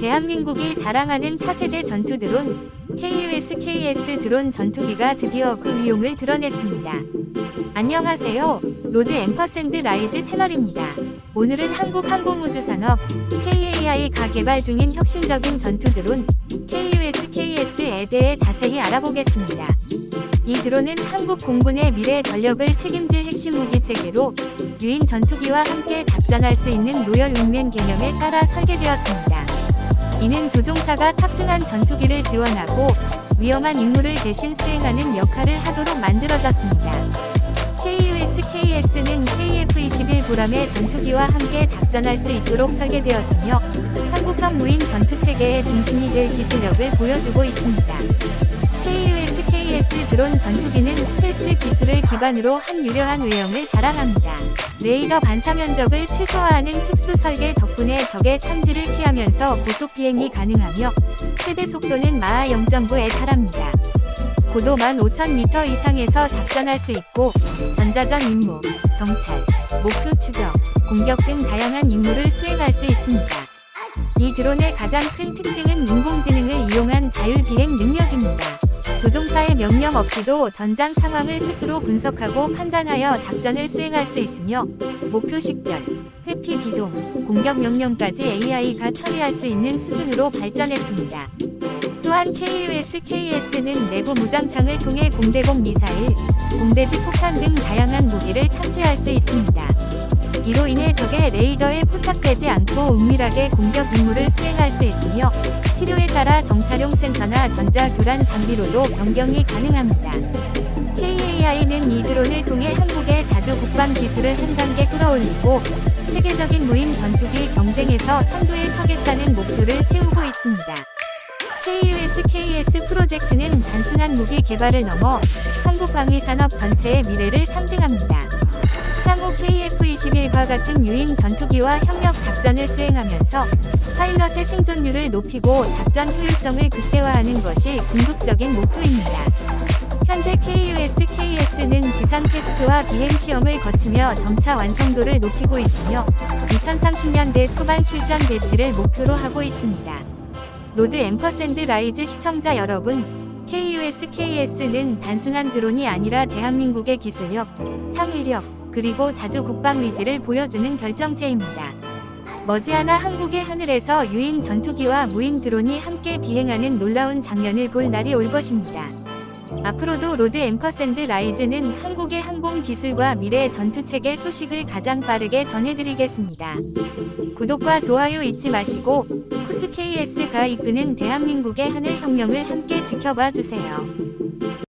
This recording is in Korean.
대한민국이 자랑하는 차세대 전투 드론 KUS-KS 드론 전투기가 드디어 그 위용을 드러냈습니다. 안녕하세요. 로드 앰퍼샌드 라이즈 채널입니다. 오늘은 한국항공우주산업 KAI가 개발 중인 혁신적인 전투 드론 KUS-KS에 대해 자세히 알아보겠습니다. 이 드론은 한국 공군의 미래 전력을 책임질 핵심 무기 체계로 유인 전투기와 함께 작전할 수 있는 로열 윙맨 개념에 따라 설계되었습니다. 이는 조종사가 탑승한 전투기를 지원하고 위험한 임무를 대신 수행하는 역할을 하도록 만들어졌습니다. KUS-KS는 KF-21 보람의 전투기와 함께 작전할 수 있도록 설계되었으며 한국형 무인 전투 체계의 중심이 될 기술력을 보여주고 있습니다. KUS-KS 드론 전투기는 스텔스 기술을 기반으로 한 유려한 외형을 자랑합니다. 레이더 반사 면적을 최소화하는 특수 설계 덕분에 적의 탐지를 피하면서 고속 비행이 가능하며 최대 속도는 마하 0.9에 달합니다. 고도 15,000m 이상에서 작전할 수 있고 전자전 임무, 정찰, 목표 추적, 공격 등 다양한 임무를 수행할 수 있습니다. 이 드론의 가장 큰 특징은 인공지능을 이용한 자율 비행 능력입니다. 조종사의 명령 없이도 전장 상황을 스스로 분석하고 판단하여 작전을 수행할 수 있으며 목표 식별, 회피 기동, 공격 명령까지 AI가 처리할 수 있는 수준으로 발전했습니다. 또한 KUS-KS는 내부 무장창을 통해 공대공 미사일, 공대지 폭탄 등 다양한 무기를 탐지할 수 있습니다. 이로 인해 적의 레이더에 포착되지 않고 은밀하게 공격 임무를 수행할 수 있으며 필요에 따라 정찰용 센서나 전자 교란 장비로도 변경이 가능합니다. KAI는 이 드론을 통해 한국의 자주 국방 기술을 한 단계 끌어올리고 세계적인 무인 전투기 경쟁에서 선두에 서겠다는 목표를 세우고 있습니다. KUS-KS 프로젝트는 단순한 무기 개발을 넘어 한국 방위 산업 전체의 미래를 상징합니다. 향후 KF-21과 같은 유인 전투기와 협력 작전을 수행하면서 파일럿의 생존율을 높이고 작전 효율성을 극대화하는 것이 궁극적인 목표입니다. 현재 KUS-KS는 지상 테스트와 비행 시험을 거치며 점차 완성도를 높이고 있으며 2030년대 초반 실전 배치를 목표로 하고 있습니다. 로드 앰퍼샌드 라이즈 시청자 여러분, KUS-KS는 단순한 드론이 아니라 대한민국의 기술력, 창의력, 그리고 자주 국방 의지를 보여주는 결정체입니다. 머지않아 한국의 하늘에서 유인 전투기와 무인 드론이 함께 비행하는 놀라운 장면을 볼 날이 올 것입니다. 앞으로도 로드 앰퍼샌드 라이즈는 한국의 항공 기술과 미래 전투체계 소식을 가장 빠르게 전해드리겠습니다. 구독과 좋아요 잊지 마시고 쿠스 KS가 이끄는 대한민국의 하늘 혁명을 함께 지켜봐 주세요.